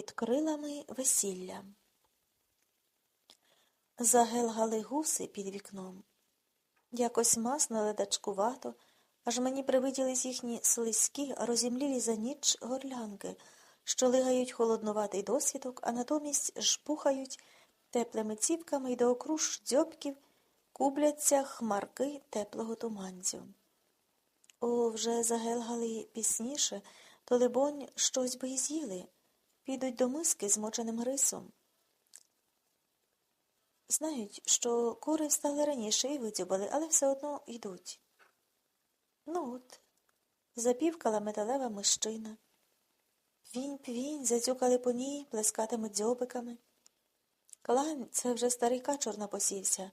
Під крилами весілля. Загелгали гуси під вікном. Якось масно, ледачкувато, аж мені привиділись їхні слизькі, розімлілі за ніч горлянки, що лигають холоднуватий досвідок, а натомість жпухають теплими цівками й до окруж дзьобків кубляться хмарки теплого туманцю. О, вже загелгали пісніше, то, либонь, щось би й з'їли, підуть до миски з моченим рисом. Знають, що кури встали раніше і видзюбали, але все одно йдуть. Ну от, запівкала металева мищина. Пвінь-пвінь, зацюкали по ній, плескатими дзьобиками. Клань, це вже старий качур напосівся.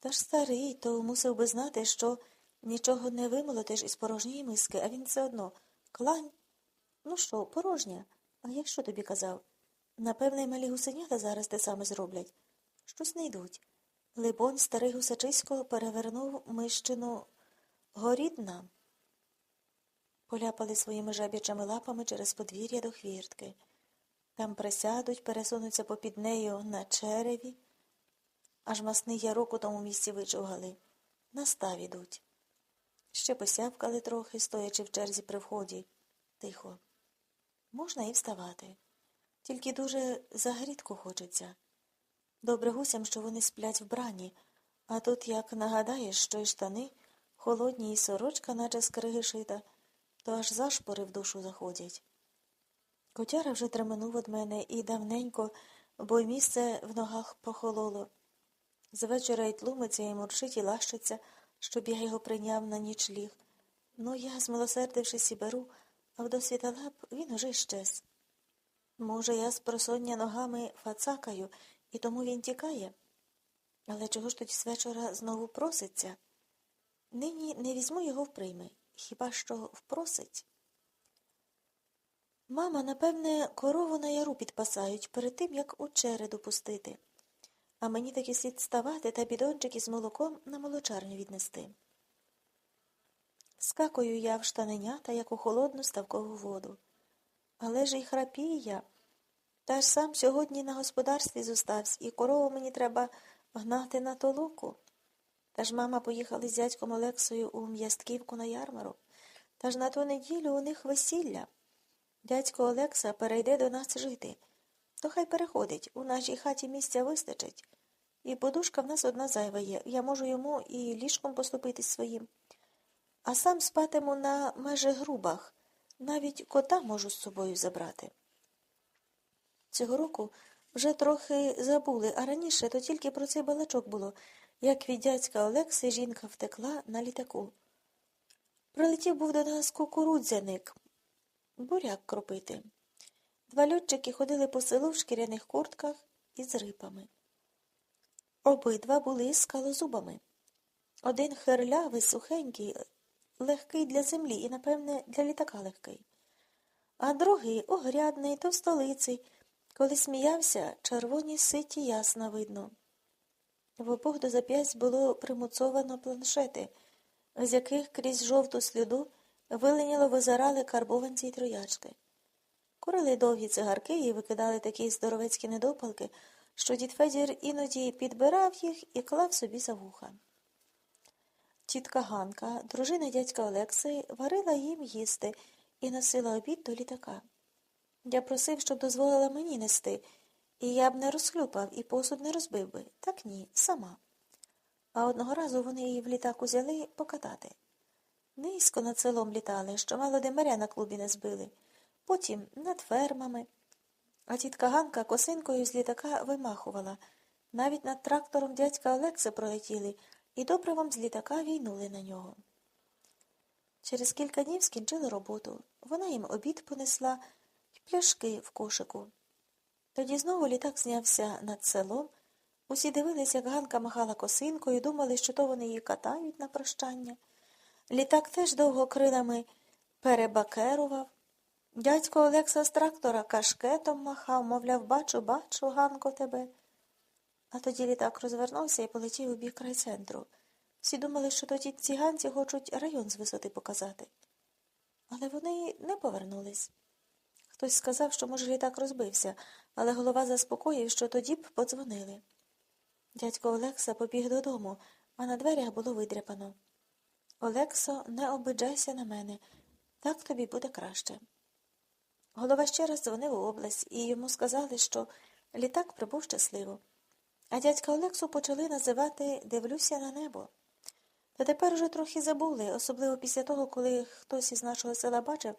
Та ж старий, то мусив би знати, що нічого не вимолотиш із порожньої миски, а він все одно. Клань. Ну що, порожня? А я що тобі казав? Напевне, й малі гусенята зараз те саме зроблять. Щось не йдуть. Либонь, старий гусачисько перевернув мищину горідна. Поляпали своїми жаб'ячими лапами через подвір'я до хвіртки. Там присядуть, пересунуться попід нею на череві. Аж масний ярок у тому місці вичугали. На став ідуть. Ще посявкали трохи, стоячи в черзі при вході. Тихо. Можна і вставати. Тільки дуже загрідко хочеться. Добре гусям, що вони сплять в брані, а тут, як нагадаєш, що й штани, холодні і сорочка, наче з криги шита, то аж зашпори в душу заходять. Котяра вже тременув від мене і давненько, бо й місце в ногах похололо. З вечора й тлумиться, і мурчить, і лащиться, щоб я його прийняв на ніч ліг. Ну, я, змилосердившись, і беру, а в досвіта він уже щез. Може, я з просоння ногами фацакаю, і тому він тікає. Але чого ж тоді з вечора знову проситься? Нині не візьму його вприйми, хіба що впросить. Мама, напевне, корову на яру підпасають перед тим, як у череду пустити. А мені таки слід ставати та бідончик із молоком на молочарню віднести. Скакую я в штаненята, як у холодну ставкову воду. Але ж і храпію я. Та ж сам сьогодні на господарстві зостався, і корову мені треба гнати на толоку. Та ж мама поїхала з дядьком Олексою у м'ястківку на ярмарок. Та ж на ту неділю у них весілля. Дядько Олекса перейде до нас жити. То хай переходить, у нашій хаті місця вистачить. І подушка в нас одна зайва є. Я можу йому і ліжком поступитись своїм. А сам спатиму на межі грубах. Навіть кота можу з собою забрати. Цього року вже трохи забули, а раніше то тільки про цей балачок було, як від дядька Олекси жінка втекла на літаку. Прилетів був до нас кукурудзяник, буряк кропити. Два льотчики ходили по селу в шкіряних куртках із рипами. Обидва були скалозубами. Один херлявий, сухенький, легкий для землі і, напевне, для літака легкий, а другий огрядний, товстолиций, коли сміявся, червоні ситі ясна видно. В обох до зап'ясть було примуцовано планшети, з яких крізь жовту сліду виленіло визирали карбованці й троячки. Курили довгі цигарки і викидали такі здоровецькі недопалки, що дід Федір іноді підбирав їх і клав собі за вуха. Тітка Ганка, дружина дядька Олекси, варила їм їсти і носила обід до літака. Я просив, щоб дозволила мені нести, і я б не розхлюпав і посуд не розбив би. Так ні, сама. А одного разу вони її в літак узяли покатати. Низько над селом літали, що мало демаря на клубі не збили, потім над фермами. А тітка Ганка косинкою з літака вимахувала. Навіть над трактором дядька Олекси пролетіли і добривом з літака війнули на нього. Через кілька днів скінчили роботу. Вона їм обід понесла і пляшки в кошику. Тоді знову літак знявся над селом. Усі дивились, як Ганка махала косинкою, думали, що то вони її катають на прощання. Літак теж довго крилами перебакерував. Дядько Олекса з трактора кашкетом махав, мовляв, бачу, бачу, Ганко, тебе. А тоді літак розвернувся і полетів у бік райцентру. Всі думали, що тоді ціганці хочуть район з висоти показати. Але вони не повернулись. Хтось сказав, що, може, літак розбився, але голова заспокоїв, що тоді б подзвонили. Дядько Олекса побіг додому, а на дверях було видряпано. Олексо, не обиджайся на мене, так тобі буде краще. Голова ще раз дзвонив у область, і йому сказали, що літак прибув щасливо. А дядька Олексу почали називати Дивлюся на небо. Та тепер уже трохи забули, особливо після того, коли хтось із нашого села бачив,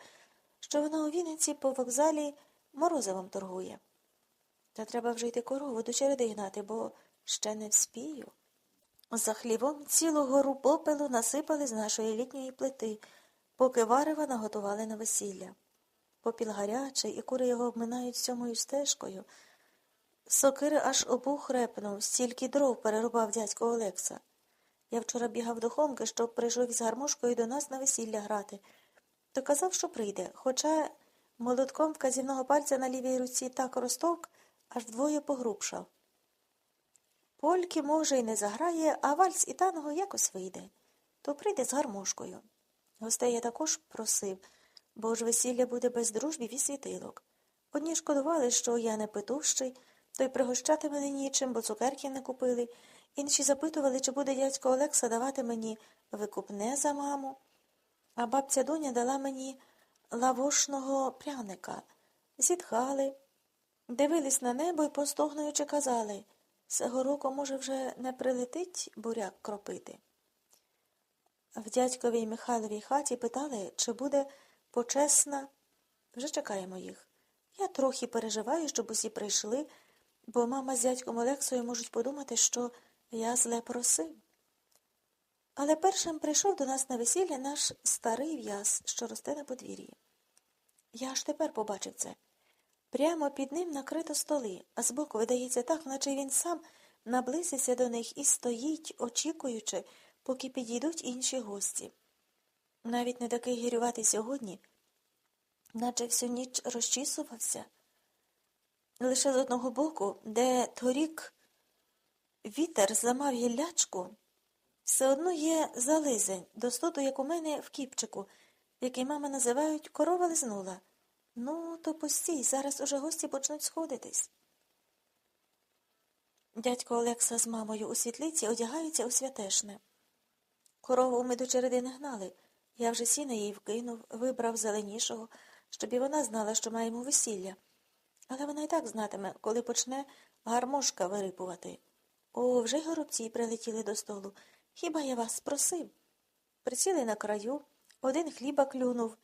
що вона у Вінниці по вокзалі морозивом торгує. Та треба вже йти корову до череди гнати, бо ще не вспію. За хлівом цілу гору попелу насипали з нашої літньої плити, поки варева наготували на весілля. Попіл гарячий, і кури його обминають сьомою стежкою. Сокири аж обух репнув, стільки дров перерубав дядько Олекса. Я вчора бігав до Хомки, щоб прийшов із гармошкою до нас на весілля грати. То казав, що прийде, хоча молотком вказівного пальця на лівій руці так розтовк, аж вдвоє погрубшав. Польки, може, й не заграє, а вальс і танго якось вийде. То прийде з гармошкою. Гостей я також просив, бо ж весілля буде без дружбів і світилок. Одні шкодували, що я не питущий, то й пригощати мене нічим, бо цукерків не купили. Інші запитували, чи буде дядько Олекса давати мені викупне за маму. А бабця Дуня дала мені лавошного пряника. Зітхали, дивились на небо і постогнуючи казали Сего року, може, вже не прилетить буряк кропити. В дядьковій Михайловій хаті питали, чи буде почесна. Вже чекаємо їх. Я трохи переживаю, щоб усі прийшли, бо мама з дядьком Олексою можуть подумати, що я зле просив. Але першим прийшов до нас на весілля наш старий в'яз, що росте на подвір'ї. Я аж тепер побачив це. Прямо під ним накрито столи, а збоку видається так, наче він сам наблизився до них і стоїть, очікуючи, поки підійдуть інші гості. Навіть не такий гірюватий сьогодні, наче всю ніч розчісувався. Лише з одного боку, де торік вітер зламав гіллячку, все одно є зализень, достоту, як у мене в кіпчику, який мама називають корова лизнула. Ну, то постій, зараз уже гості почнуть сходитись. Дядько Олекса з мамою у світлиці одягаються у святешне. Корову ми до череди не гнали. Я вже сіна їй вкинув, вибрав зеленішого, щоб і вона знала, що маємо весілля. Але вона й так знатиме, коли почне гармошка вирипувати. О, вже й горобці прилетіли до столу. Хіба я вас просив? Присіли на краю, один хліба клюнув,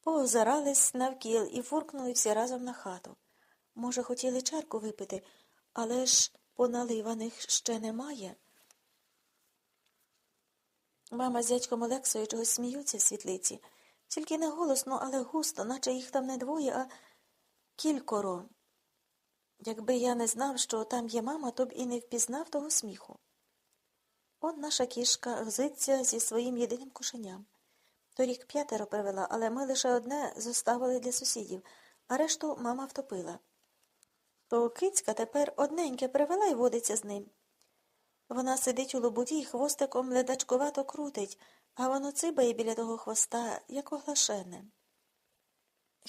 поозирались навкіл і фуркнули всі разом на хату. Може, хотіли чарку випити, але ж поналиваних ще немає. Мама з дядьком Олексою чогось сміються в світлиці, тільки не голосно, але густо, наче їх там не двоє, а кількоро. Якби я не знав, що там є мама, то б і не впізнав того сміху. Он наша кішка гзиться зі своїм єдиним кошеням. Торік п'ятеро привела, але ми лише одне зоставили для сусідів, а решту мама втопила. То кицька тепер одненьке привела і водиться з ним. Вона сидить у лобуді і хвостиком ледачкувато крутить, а воно цибає біля того хвоста, як оглашене.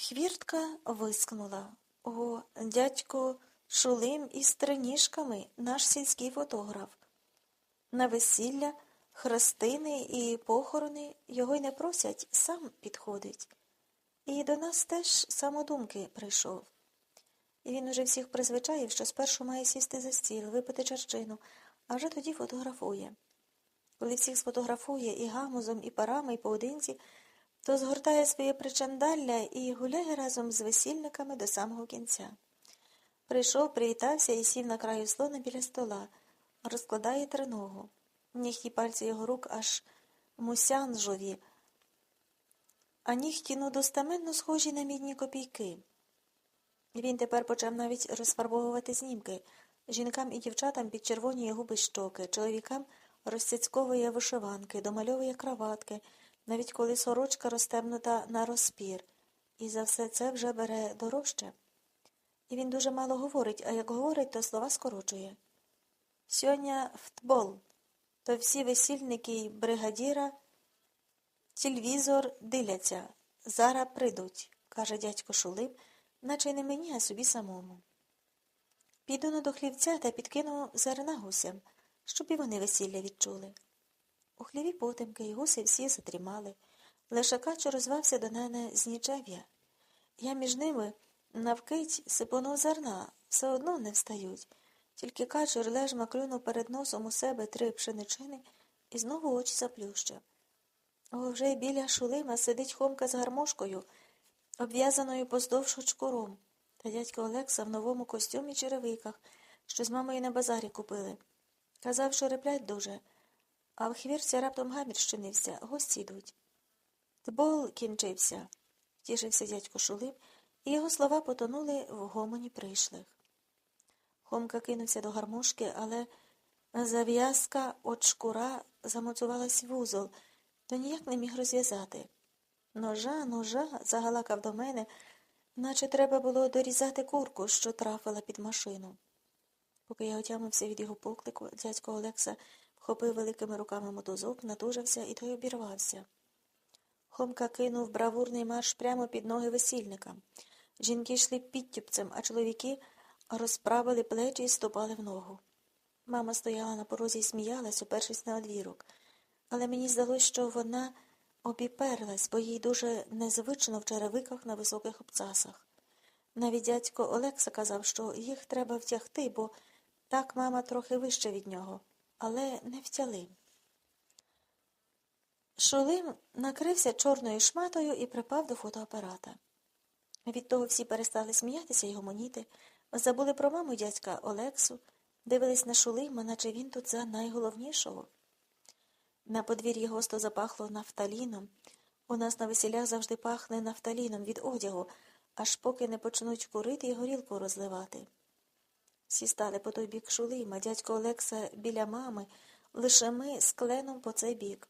Хвіртка вискнула. О, дядько Шулим із триніжками, наш сільський фотограф. На весілля, хрестини і похорони його й не просять, сам підходить. І до нас теж самодумки прийшов. І він уже всіх призвичаїв, що спершу має сісти за стіл, випити чарчину, а вже тоді фотографує. Коли всіх сфотографує і гамузом, і парами, і поодинці, то згортає своє причандалля і гуляє разом з весільниками до самого кінця. Прийшов, привітався і сів на краю слона біля стола, розкладає триногу. Нігті пальці його рук аж мусянжові, а нігті ну достаменно схожі на мідні копійки. Він тепер почав навіть розфарбовувати знімки. Жінкам і дівчатам під червоні губи щоки, чоловікам розцяцьковує вишиванки, домальовує краватки, навіть коли сорочка розтемнута на розпір, і за все це вже бере дорожче. І він дуже мало говорить, а як говорить, то слова скорочує. Сьогодні фтбол, то всі весільники й бригадіра телевізор диляться. Зараз прийдуть, каже дядько Шулип, наче й не мені, а собі самому. Піду на до хлівця та підкину зерна гусям, щоб і вони весілля відчули. У хліві потемки і гуси всі затрімали. Лише качу розвався до мене з нічев'я. Я між ними навкить сипонув зерна, все одно не встають. Тільки качур лежма клюнув перед носом у себе три пшеничини і знову очі заплющив. О, вже біля шулима сидить хомка з гармошкою, обв'язаною поздовж очкуром, та дядько Олекса в новому костюмі черевиках, що з мамою на базарі купили. Казав, що реплять дуже, а в хвірці раптом гамір щинився, гості йдуть. Тбол кінчився, тішився дядько Шулим, і його слова потонули в гомоні прийшлих. Хомка кинувся до гармошки, але зав'язка от шкура замоцувалась в узол, то ніяк не міг розв'язати. Ножа, ножа, загалакав до мене, наче треба було дорізати курку, що трафила під машину. Поки я отямився від його поклику, дядько Олекса вхопив великими руками мотузок, натужився і той обірвався. Хомка кинув бравурний марш прямо під ноги весільникам. Жінки йшли підтюпцем, а чоловіки розправили плечі і ступали в ногу. Мама стояла на порозі і сміялась, упершись на одвірок, але мені здалося, що вона обіперлась, бо їй дуже незвично в черевиках на високих обцасах. Навіть дядько Олекса казав, що їх треба втягти, бо так мама трохи вище від нього, але не втяли. Шулим накрився чорною шматою і припав до фотоапарата. Від того всі перестали сміятися й гомоніти, забули про маму дядька Олексу, дивились на Шулима, наче він тут за найголовнішого. На подвір'ї госто запахло нафталіном. У нас на весілях завжди пахне нафталіном від одягу, аж поки не почнуть курити і горілку розливати. Всі стали по той бік Шулима, дядько Олекса біля мами, лише ми з кленом по цей бік.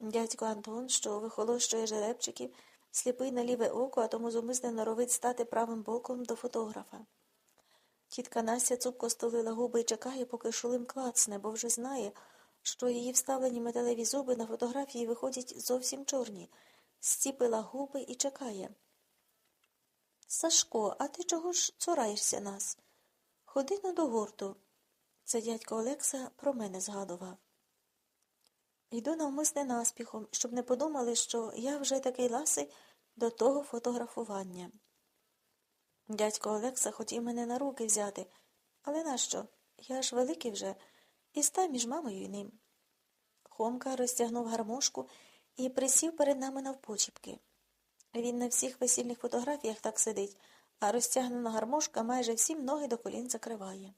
Дядько Антон, що вихолощує жеребчиків, сліпий на ліве око, а тому зумисне норовить стати правим боком до фотографа. Тітка Настя цупко столила губи і чекає, поки шулим клацне, бо вже знає, що її вставлені металеві зуби на фотографії виходять зовсім чорні, стіпила губи і чекає. Сашко, а ти чого ж цураєшся нас? Ходи на до гурту. Це дядько Олекса про мене згадував. Йду навмисне наспіхом, щоб не подумали, що я вже такий ласий до того фотографування. Дядько Олекса хотів мене на руки взяти, але нащо? Я ж великий вже, і став між мамою і ним. Хомка розтягнув гармошку і присів перед нами навпочіпки. Він на всіх весільних фотографіях так сидить, а розтягнена гармошка майже всім ноги до колін закриває.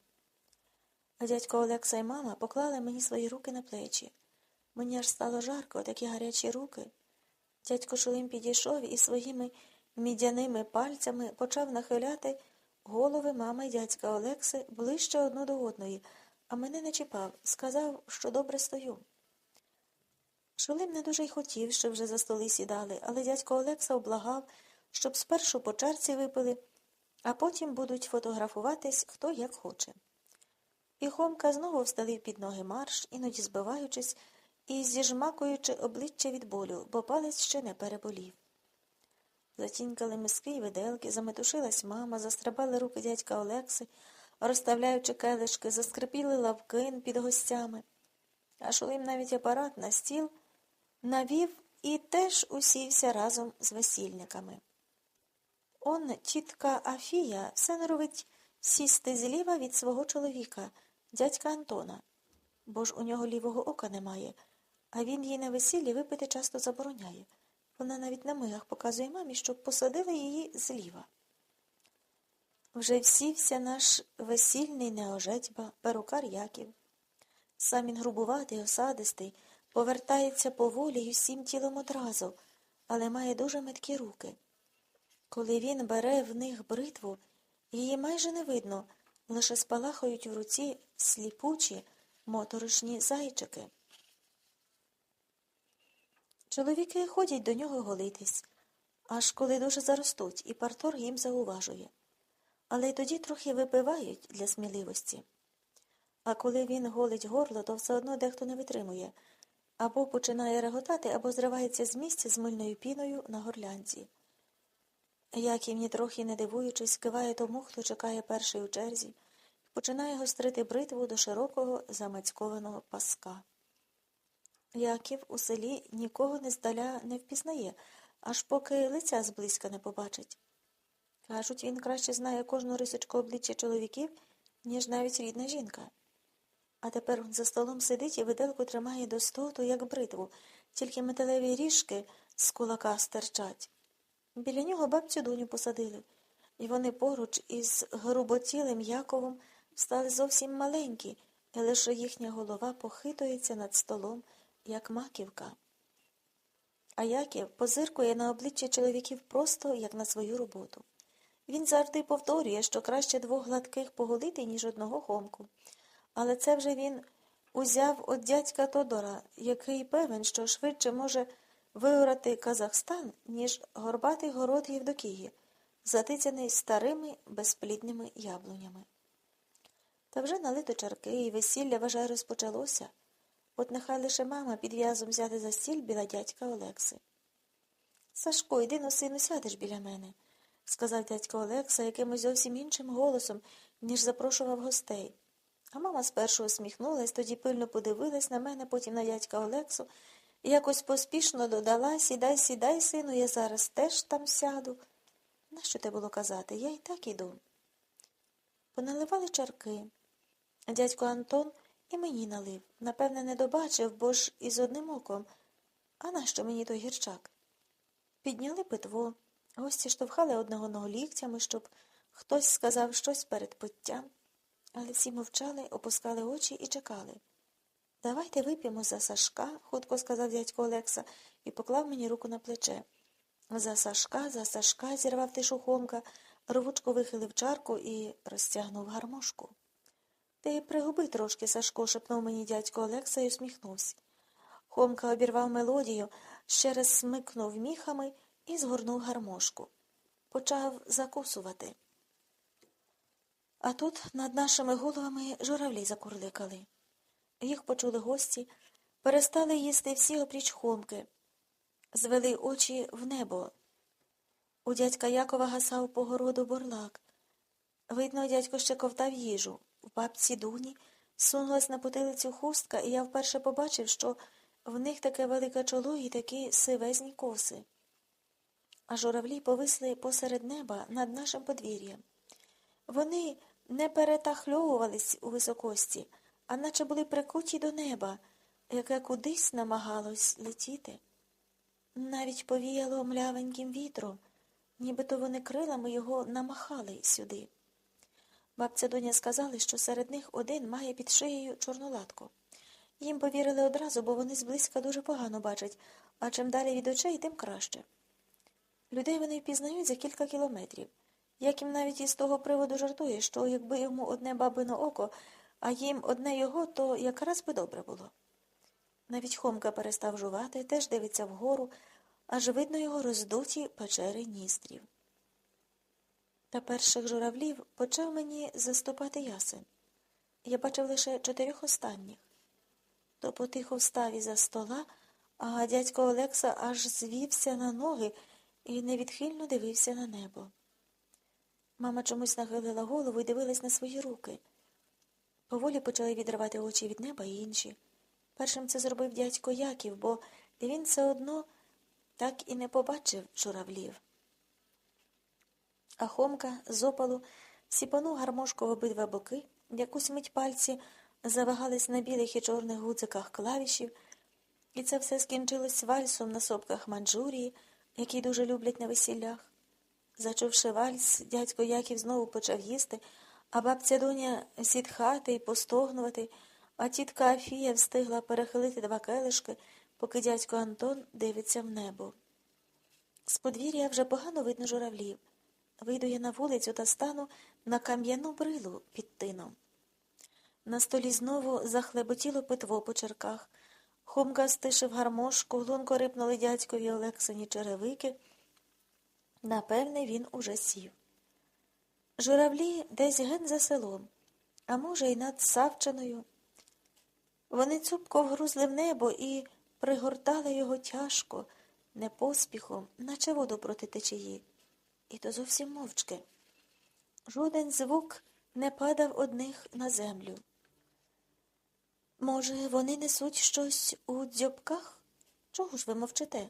Дядько Олекса і мама поклали мені свої руки на плечі. Мені аж стало жарко, такі гарячі руки. Дядько Шулим підійшов і своїми мідяними пальцями почав нахиляти голови мами й дядька Олекси ближче одну до одної, а мене не чіпав, сказав, що добре стою. Шулим не дуже й хотів, щоб вже за столи сідали, але дядько Олекса облагав, щоб спершу по чарці випили, а потім будуть фотографуватись хто як хоче. І Хомка знову всталив під ноги марш, іноді збиваючись і зіжмакуючи обличчя від болю, бо палець ще не переболів. Затінькали миски й виделки, заметушилась мама, застрибали руки дядька Олекси, розставляючи келишки, заскрипіли лавкин під гостями. А шулим навіть апарат на стіл навів і теж усівся разом з весільниками. Он, тітка Афія, все норовить сісти зліва від свого чоловіка, дядька Антона, бо ж у нього лівого ока немає, а він їй на весіллі випити часто забороняє. Вона навіть на мигах показує мамі, щоб посадили її зліва. Вже всівся наш весільний неожетьба, перукар Яків. Сам він грубуватий, осадистий, повертається поволі й усім тілом одразу, але має дуже меткі руки. Коли він бере в них бритву, її майже не видно, лише спалахають в руці сліпучі моторошні зайчики. Чоловіки ходять до нього голитись, аж коли дуже заростуть, і парторг їм зауважує. Але й тоді трохи випивають для сміливості. А коли він голить горло, то все одно дехто не витримує або починає реготати, або зривається з місця з мильною піною на горлянці. Яків, нітрохи не дивуючись, киває тому, хто чекає перший у черзі, і починає гострити бритву до широкого замацькованого паска. Яків у селі нікого не здаля не впізнає, аж поки лиця зблизька не побачить. Кажуть, він краще знає кожну рисочку обличчя чоловіків, ніж навіть рідна жінка. А тепер за столом сидить і виделку тримає до стоту, як бритву, тільки металеві ріжки з кулака стирчать. Біля нього бабцю доню посадили, і вони поруч із груботілим Яковом стали зовсім маленькі, і лише їхня голова похитується над столом, як маківка. А Яків позиркує на обличчя чоловіків просто, як на свою роботу. Він завжди повторює, що краще двох гладких поголити, ніж одного хомку. Але це вже він узяв від дядька Тодора, який певен, що швидше може виорати Казахстан, ніж горбатий город Євдокії, затицяний старими безплідними яблунями. Та вже налито чарки, і весілля, вважаю, розпочалося. От нехай лише мама під в'язом взяти за стіль біля дядька Олекси. Сашко, йди ну, сину, сядеш біля мене, сказав дядько Олекса якимось зовсім іншим голосом, ніж запрошував гостей. А мама спершу усміхнулась, тоді пильно подивилась на мене, потім на дядька Олексу, і якось поспішно додала Сідай, сідай, сину, я зараз теж там сяду. Нащо те було казати? Я й так іду. Поналивали чарки. Дядько Антон і мені налив. Напевне, не добачив, бо ж із одним оком. А нащо мені той гірчак? Підняли питво. Гості штовхали одного одного ліктями, щоб хтось сказав щось перед питтям. Але всі мовчали, опускали очі і чекали. Давайте вип'ємо за Сашка, хутко сказав дядько Олекса і поклав мені руку на плече. За Сашка, за Сашка, зірвав тишу Хомка, рвучко вихилив чарку і розтягнув гармошку. Ти пригуби трошки, Сашко, шепнув мені дядько Олекса і усміхнувся. Хомка обірвав мелодію, ще раз смикнув міхами і згорнув гармошку. Почав закусувати. А тут над нашими головами журавлі закурликали. Їх почули гості, перестали їсти всі опріч хомки, звели очі в небо. У дядька Якова гасав по городу борлак. Видно, дядько ще ковтав їжу. В бабці дуні сунулась на потилицю хустка, і я вперше побачив, що в них таке велике чоло і такі сивезні коси. А журавлі повисли посеред неба над нашим подвір'ям. Вони не перетахльовувались у високості, а наче були прикуті до неба, яке кудись намагалось летіти. Навіть повіяло млявеньким вітром, нібито вони крилами його намахали сюди. Бабця доня сказали, що серед них один має під шиєю чорну латку. Їм повірили одразу, бо вони зблизька дуже погано бачать, а чим далі від очей, тим краще. Людей вони впізнають за кілька кілометрів. Як їм навіть із того приводу жартує, що якби йому одне бабино око, а їм одне його, то якраз би добре було. Навіть Хомка перестав жувати, теж дивиться вгору, аж видно його роздуті печери ністрів. Та перших журавлів почав мені заступати ясен. Я бачив лише чотирьох останніх. То потихо встав із-за стола, а дядько Олекса аж звівся на ноги і невідхильно дивився на небо. Мама чомусь нахилила голову і дивилась на свої руки. Поволі почали відривати очі від неба і інші. Першим це зробив дядько Яків, бо він все одно так і не побачив журавлів. А Хомка з опалу сіпанув гармошку в обидва боки, якусь мить пальці завагались на білих і чорних гудзиках клавішів, і це все скінчилось вальсом на сопках Манджурії, які дуже люблять на весіллях. Зачувши вальс, дядько Яків знову почав їсти, а бабця доня сітхати і постогнувати, а тітка Афія встигла перехилити два келишки, поки дядько Антон дивиться в небо. З подвір'я вже погано видно журавлів. Вийду я на вулицю та стану на кам'яну брилу під тином. На столі знову захлеботіло питво по черках. Хомка стишив гармошку, лунко рипнули дядькові Олексані черевики. Напевне, він уже сів. Журавлі десь ген за селом, а може, й над Савчиною. Вони цупко вгрузли в небо і пригортали його тяжко, не поспіхом, наче воду проти течії. і то зовсім мовчки. Жоден звук не падав одних на землю. Може, вони несуть щось у дзьобках? Чого ж ви мовчите?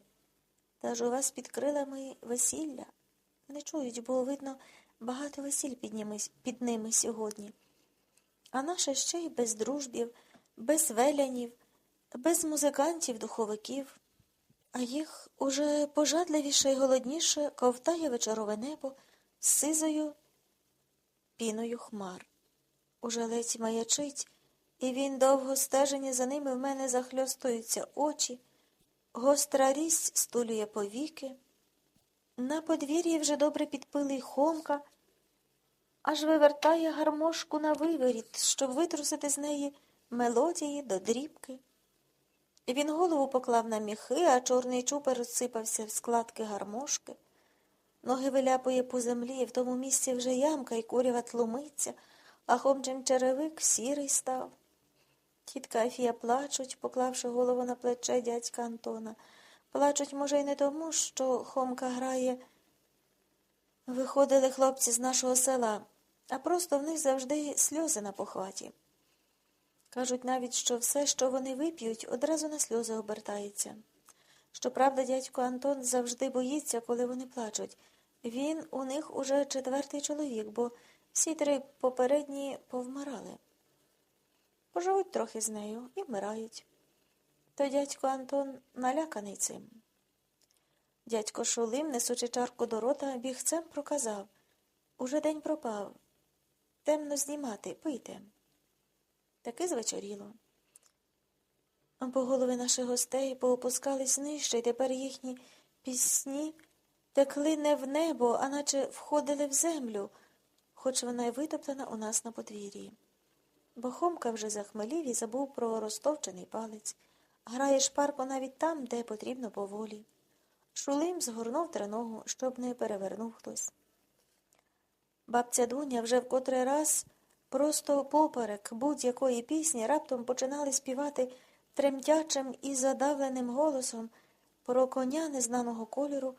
Та ж у вас під крилами весілля. Не чують, бо, видно, багато весіль під ними, під ними сьогодні. А наше ще й без дружбів, без велянів, без музикантів, духовиків. А їх уже пожадливіше й голодніше ковтає вечорове небо з сизою піною хмар. Уже ледь маячить, і він довго стежені за ними в мене захльостуються очі, гостра рість стулює повіки. На подвір'ї вже добре підпилий хомка, аж вивертає гармошку на виворіт, щоб витрусити з неї мелодії до дрібки. Він голову поклав на міхи, а чорний чупер розсипався в складки гармошки. Ноги виляпує по землі, в тому місці вже ямка і курява тлумиться, а хомчин черевик сірий став. Тітка Афія плачуть, поклавши голову на плече дядька Антона. Плачуть, може, й не тому, що Хомка грає. Виходили хлопці з нашого села, а просто в них завжди сльози на похваті. Кажуть навіть, що все, що вони вип'ють, одразу на сльози обертається. Щоправда, дядько Антон завжди боїться, коли вони плачуть. Він у них уже четвертий чоловік, бо всі три попередні повмирали. Поживуть трохи з нею і вмирають. То дядько Антон наляканий цим. Дядько Шулим, несучи чарку до рота, бігцем проказав Уже день пропав. Темно знімати, пийте. Таки звечоріло. Бо голови наших гостей поопускались нижче, і тепер їхні пісні текли не в небо, а наче входили в землю, хоч вона й витоптана у нас на подвір'ї. Бо Хомка вже захмелів і забув про розтовчений палець, грає шпарко навіть там, де потрібно поволі. Шулим згорнув треногу, щоб не перевернув хтось. Бабця Дуня вже в котрий раз просто поперек будь-якої пісні раптом починали співати тремтячим і задавленим голосом про коня незнаного кольору,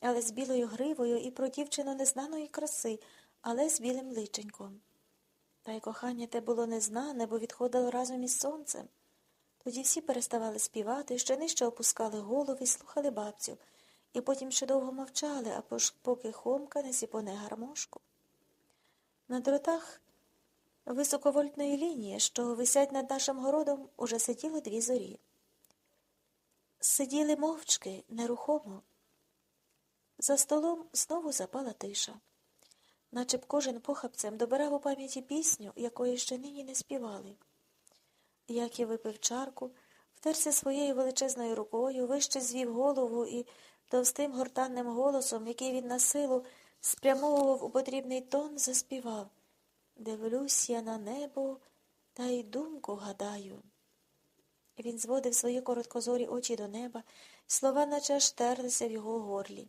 але з білою гривою, і про дівчину незнаної краси, але з білим личеньком. Та й кохання те було незнане, бо відходило разом із сонцем. Тоді всі переставали співати, ще нижче опускали голови і слухали бабцю, і потім ще довго мовчали, а поки Хомка не сіпоне гармошку. На дротах високовольтної лінії, що висять над нашим городом, уже сиділо дві зорі. Сиділи мовчки, нерухомо. За столом знову запала тиша, наче б кожен похапцем добирав у пам'яті пісню, якої ще нині не співали. Яків випив чарку, втерся своєю величезною рукою, вище звів голову і товстим гортанним голосом, який він на силу спрямовував у потрібний тон, заспівав Дивлюсь я на небо та й думку гадаю. Він зводив свої короткозорі очі до неба, слова наче аж терлися в його горлі.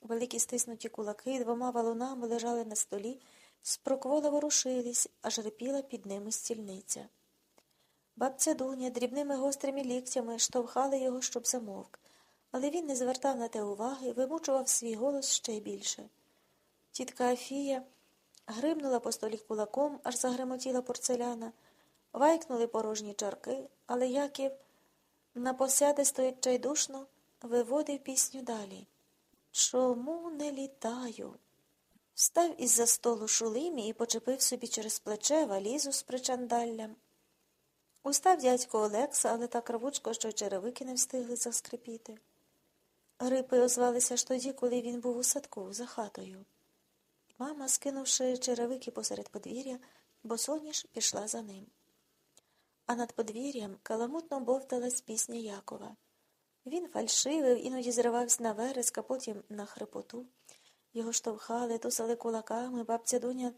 Великі стиснуті кулаки двома валунами лежали на столі, спроквола ворушились, аж репіла під ними стільниця. Бабця Дуня дрібними гострими ліктями штовхали його, щоб замовк, але він не звертав на те уваги, вимучував свій голос ще більше. Тітка Афія гримнула по столі кулаком, аж загремотіла порцеляна, вайкнули порожні чарки, але Яків на посяде стоїть чайдушно, виводив пісню далі. Чому не літаю? Встав із за столу шулимі і почепив собі через плече валізу з причандаллям. Устав дядько Олекса, але так рвучко, що черевики не встигли заскрипіти. Грипи озвалися ж тоді, коли він був у садку за хатою. Мама, скинувши черевики посеред подвір'я, босоніж пішла за ним. А над подвір'ям каламутно бовталась пісня Якова. Він фальшивив, іноді зривався на вереск, а потім на хрипоту. Його штовхали, тусали кулаками, бабця Дуня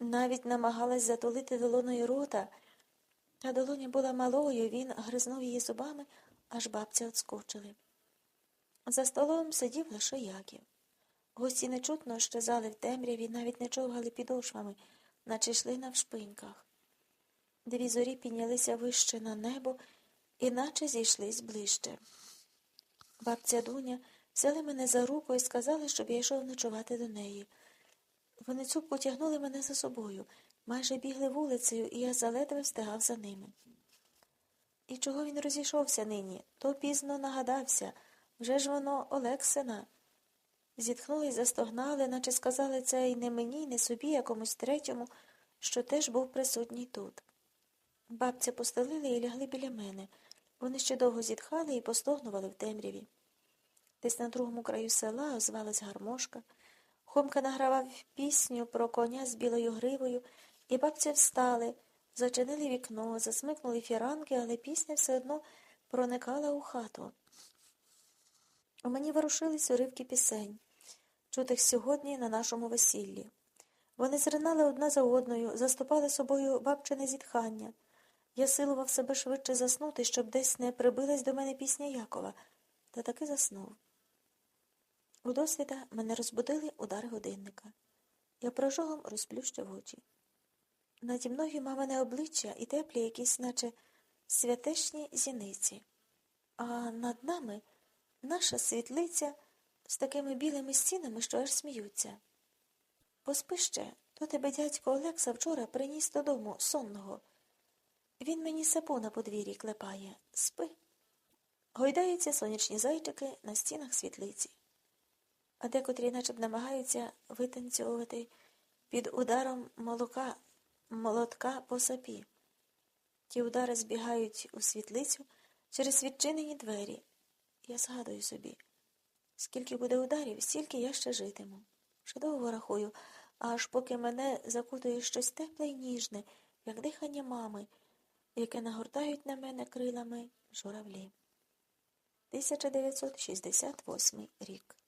навіть намагалась затулити долоною рота. Та долоня була малою, він гризнув її зубами, аж бабця отскочили. За столом сидів лише Яків. Гості нечутно щезали в темряві, навіть не човгали підошвами, наче йшли на вшпиньках. Дві зорі піднялися вище на небо, іначе зійшлись ближче. Бабця Дуня взяли мене за руку і сказали, щоб я йшов ночувати до неї. Вони цупко тягнули мене за собою, майже бігли вулицею, і я заледве встигав за ними. І чого він розійшовся нині? То пізно нагадався. Вже ж воно Олексина. Зітхнули й застогнали, наче сказали це і не мені, і не собі, а комусь третьому, що теж був присутній тут. Бабця постелили і лягли біля мене. Вони ще довго зітхали і постогнували в темряві. Десь на другому краю села озвалась гармошка. Хомка награвав пісню про коня з білою гривою, і бабця встали, зачинили вікно, засмикнули фіранки, але пісня все одно проникала у хату. У мені ворушились уривки пісень, чутих сьогодні на нашому весіллі. Вони зринали одна за одною, заступали собою бабчине зітхання. Я силував себе швидше заснути, щоб десь не прибилась до мене пісня Якова, та таки заснув. У досвіда мене розбудили удари годинника. Я прожогом розплющив очі. Наді мною мамине обличчя і теплі якісь, наче святешні зіниці, а над нами наша світлиця з такими білими стінами, що аж сміються. Поспи ще, то тебе дядько Олекса вчора приніс додому сонного. Він мені сапу на подвір'ї клепає. Спи. Гойдаються сонячні зайчики на стінах світлиці, а декотрі наче б намагаються витанцьовувати під ударом молока, молотка по сапі. Ті удари збігають у світлицю через відчинені двері. Я згадую собі, скільки буде ударів, стільки я ще житиму. Ще рахую, аж поки мене закутує щось тепле й ніжне, як дихання мами, яке нагортають на мене крилами журавлі. 1968 рік